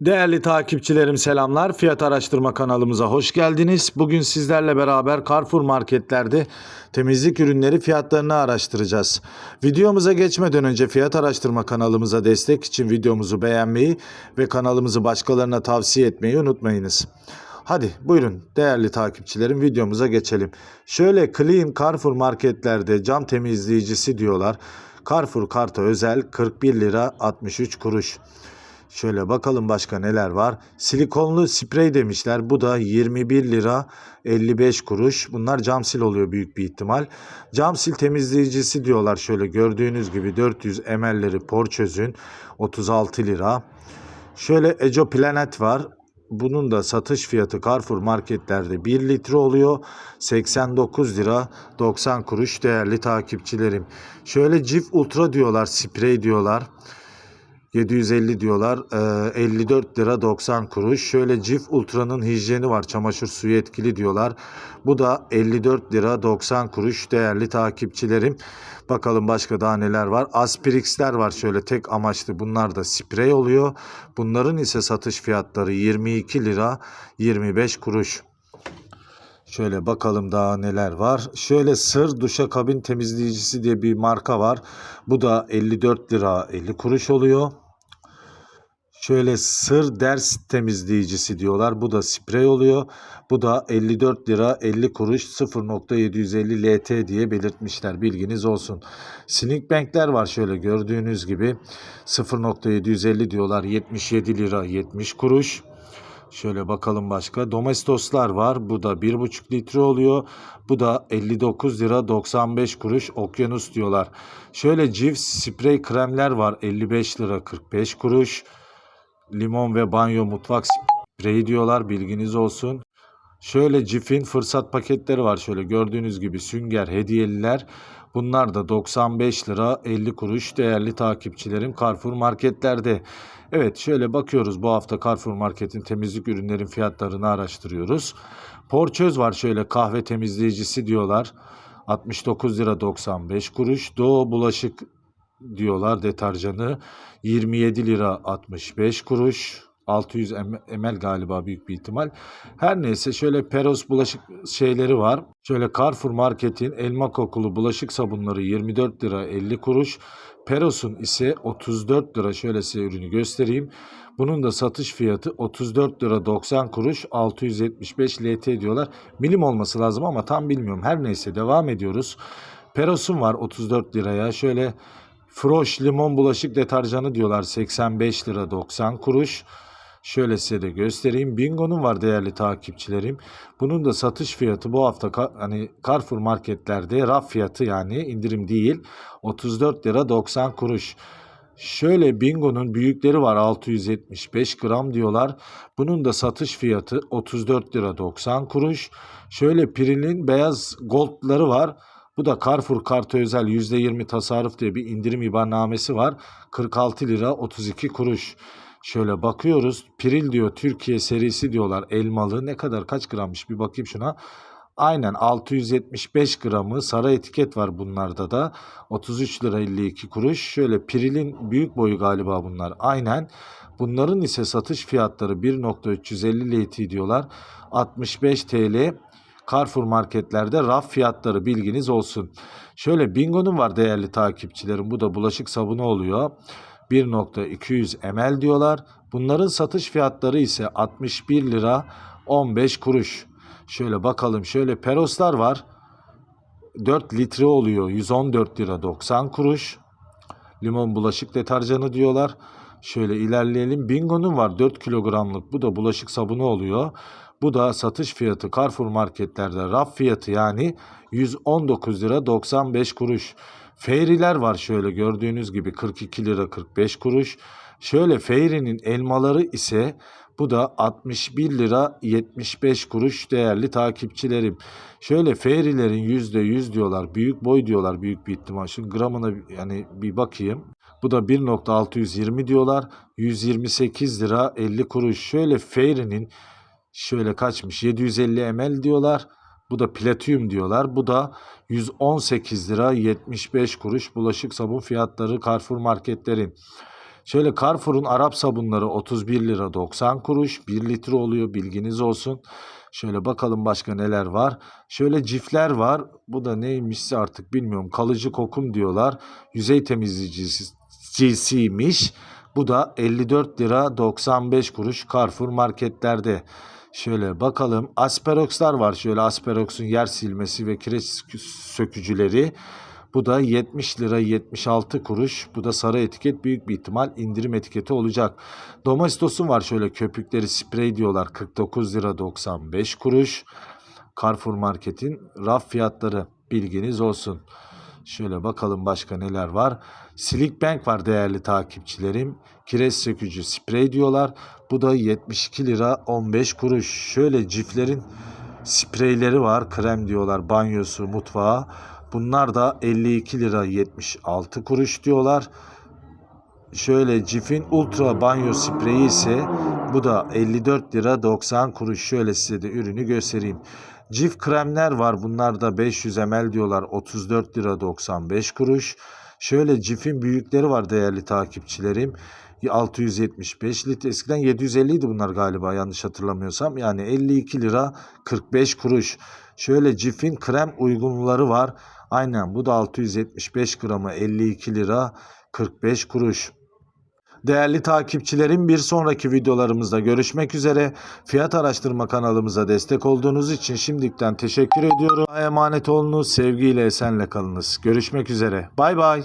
Değerli takipçilerim selamlar. Fiyat araştırma kanalımıza hoş geldiniz. Bugün sizlerle beraber Carrefour marketlerde temizlik ürünleri fiyatlarını araştıracağız. Videomuza geçmeden önce fiyat araştırma kanalımıza destek için videomuzu beğenmeyi ve kanalımızı başkalarına tavsiye etmeyi unutmayınız. Hadi buyurun değerli takipçilerim videomuza geçelim. Şöyle Clean Carrefour marketlerde cam temizleyicisi diyorlar. Carrefour karta özel 41 lira 63 kuruş. Şöyle bakalım başka neler var. Silikonlu sprey demişler. Bu da 21 lira 55 kuruş. Bunlar cam sil oluyor büyük bir ihtimal. Cam sil temizleyicisi diyorlar şöyle gördüğünüz gibi 400 ml'leri Porçöz'ün 36 lira. Şöyle Eco Planet var. Bunun da satış fiyatı Carrefour marketlerde 1 litre oluyor. 89 lira 90 kuruş değerli takipçilerim. Şöyle Cif Ultra diyorlar, sprey diyorlar. 750 diyorlar. Ee, 54 lira 90 kuruş. Şöyle Cif Ultra'nın hijyeni var. Çamaşır suyu etkili diyorlar. Bu da 54 lira 90 kuruş değerli takipçilerim. Bakalım başka daha neler var. Aspirix'ler var şöyle tek amaçlı. Bunlar da sprey oluyor. Bunların ise satış fiyatları 22 lira 25 kuruş. Şöyle bakalım daha neler var. Şöyle sır duşakabin temizleyicisi diye bir marka var. Bu da 54 lira 50 kuruş oluyor. Şöyle sır ders temizleyicisi diyorlar. Bu da sprey oluyor. Bu da 54 lira 50 kuruş 0.750 LT diye belirtmişler. Bilginiz olsun. Sneak Bank'ler var şöyle gördüğünüz gibi 0.750 diyorlar. 77 lira 70 kuruş. Şöyle bakalım başka. Domestoslar var. Bu da 1,5 litre oluyor. Bu da 59 lira 95 kuruş. Okyanus diyorlar. Şöyle Cif sprey kremler var. 55 lira 45 kuruş. Limon ve banyo mutfak spreyi diyorlar. Bilginiz olsun. Şöyle Cif'in fırsat paketleri var. Şöyle gördüğünüz gibi sünger hediyeliler. Bunlar da 95 lira 50 kuruş değerli takipçilerim Carrefour marketlerde. Evet şöyle bakıyoruz bu hafta Carrefour marketin temizlik ürünlerin fiyatlarını araştırıyoruz. Porçöz var şöyle kahve temizleyicisi diyorlar. 69 lira 95 kuruş. Doğu bulaşık diyorlar deterjanı 27 lira 65 kuruş. 600 ml galiba büyük bir ihtimal. Her neyse şöyle Peros bulaşık şeyleri var. Şöyle Carrefour Market'in elma kokulu bulaşık sabunları 24 lira 50 kuruş. Peros'un ise 34 lira şöyle size ürünü göstereyim. Bunun da satış fiyatı 34 lira 90 kuruş 675 LT diyorlar. Milim olması lazım ama tam bilmiyorum. Her neyse devam ediyoruz. Peros'un var 34 liraya. Şöyle Froş limon bulaşık deterjanı diyorlar 85 lira 90 kuruş. Şöyle size de göstereyim. Bingo'nun var değerli takipçilerim. Bunun da satış fiyatı bu hafta hani Carrefour marketlerde raf fiyatı yani indirim değil 34 lira 90 kuruş. Şöyle Bingo'nun büyükleri var 675 gram diyorlar. Bunun da satış fiyatı 34 lira 90 kuruş. Şöyle Piril'in beyaz goldları var. Bu da Carrefour kartı özel %20 tasarruf diye bir indirim ibannamesi var. 46 lira 32 kuruş. Şöyle bakıyoruz. Piril diyor Türkiye serisi diyorlar elmalı. Ne kadar kaç grammış bir bakayım şuna. Aynen 675 gramı sarı etiket var bunlarda da. 33 lira 52 kuruş. Şöyle Piril'in büyük boyu galiba bunlar. Aynen. Bunların ise satış fiyatları 1.350 LT diyorlar. 65 TL. Carrefour marketlerde raf fiyatları bilginiz olsun. Şöyle Bingo'nun var değerli takipçilerim. Bu da bulaşık sabunu oluyor. 1.200 ml diyorlar. Bunların satış fiyatları ise 61 lira 15 kuruş. Şöyle bakalım. Şöyle Peroslar var. 4 litre oluyor. 114 lira 90 kuruş. Limon bulaşık deterjanı diyorlar. Şöyle ilerleyelim. Bingo'nun var 4 kilogramlık. Bu da bulaşık sabunu oluyor. Bu da satış fiyatı Carrefour marketlerde raf fiyatı yani 119 lira 95 kuruş. Fairy'ler var şöyle gördüğünüz gibi 42 lira 45 kuruş. Şöyle Fairy'nin elmaları ise bu da 61 lira 75 kuruş değerli takipçilerim. Şöyle Fairy'lerin %100 diyorlar. Büyük boy diyorlar büyük bir ihtimal. Şimdi gramına yani bir bakayım. Bu da 1.620 diyorlar. 128 lira 50 kuruş. Şöyle Fairy'nin şöyle kaçmış 750 ml diyorlar. Bu da platinum diyorlar. Bu da 118 lira 75 kuruş bulaşık sabun fiyatları Carrefour marketlerin. Şöyle Carrefour'un Arap sabunları 31 lira 90 kuruş. 1 litre oluyor bilginiz olsun. Şöyle bakalım başka neler var. Şöyle cifler var. Bu da neymişse artık bilmiyorum. Kalıcı kokum diyorlar. Yüzey temizleyicisiymiş. Bu da 54 lira 95 kuruş Carrefour marketlerde. Şöyle bakalım. Asperox'lar var. Şöyle Asperox'un yer silmesi ve kireç sökücüleri. Bu da 70 lira 76 kuruş. Bu da sarı etiket büyük bir ihtimal indirim etiketi olacak. Domestos'un var şöyle köpükleri sprey diyorlar 49 lira 95 kuruş. Carrefour Market'in raf fiyatları bilginiz olsun. Şöyle bakalım başka neler var. Slick Bank var değerli takipçilerim. Kireç sökücü sprey diyorlar. Bu da 72 lira 15 kuruş. Şöyle ciflerin spreyleri var. Krem diyorlar banyosu mutfağı. Bunlar da 52 lira 76 kuruş diyorlar. Şöyle Cif'in Ultra Banyo Spreyi ise bu da 54 lira 90 kuruş. Şöyle size de ürünü göstereyim. Cif kremler var. Bunlar da 500 ml diyorlar. 34 lira 95 kuruş. Şöyle Cif'in büyükleri var değerli takipçilerim. 675 litre. Eskiden 750 idi bunlar galiba yanlış hatırlamıyorsam. Yani 52 lira 45 kuruş. Şöyle Cif'in krem uygunları var. Aynen bu da 675 gramı 52 lira 45 kuruş. Değerli takipçilerim bir sonraki videolarımızda görüşmek üzere. Fiyat araştırma kanalımıza destek olduğunuz için şimdiden teşekkür ediyorum. Emanet olunuz, sevgiyle esenle kalınız. Görüşmek üzere. Bay bay.